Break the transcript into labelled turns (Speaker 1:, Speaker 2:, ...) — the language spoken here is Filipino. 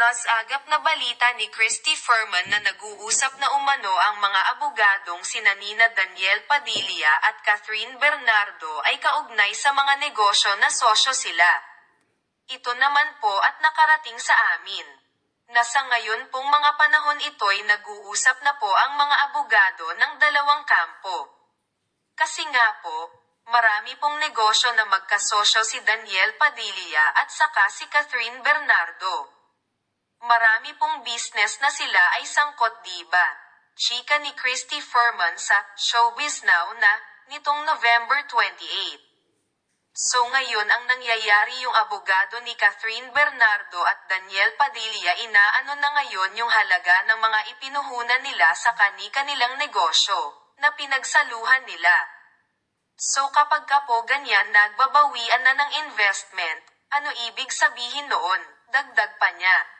Speaker 1: Nasagap na balita ni Christy Furman na nag-uusap na umano ang mga abogadong sina Nina Daniel Padilla at Catherine Bernardo ay kaugnay sa mga negosyo na sosyo sila. Ito naman po at nakarating sa amin. Nasa ngayon pong mga panahon ito'y nag-uusap na po ang mga abogado ng dalawang kampo. Kasi nga po, marami pong negosyo na magkasosyo si Daniel Padilla at saka si Catherine Bernardo. Marami pong business na sila ay sangkot diba? Chika ni Christy Furman sa Showbiz Now na nitong November 28. So ngayon ang nangyayari yung abogado ni Catherine Bernardo at Daniel Padilla inaano na ngayon yung halaga ng mga ipinuhunan nila sa kani-kanilang negosyo na pinagsaluhan nila. So kapag ka po ganyan nagbabawian na ng investment, ano ibig sabihin noon? Dagdag pa niya.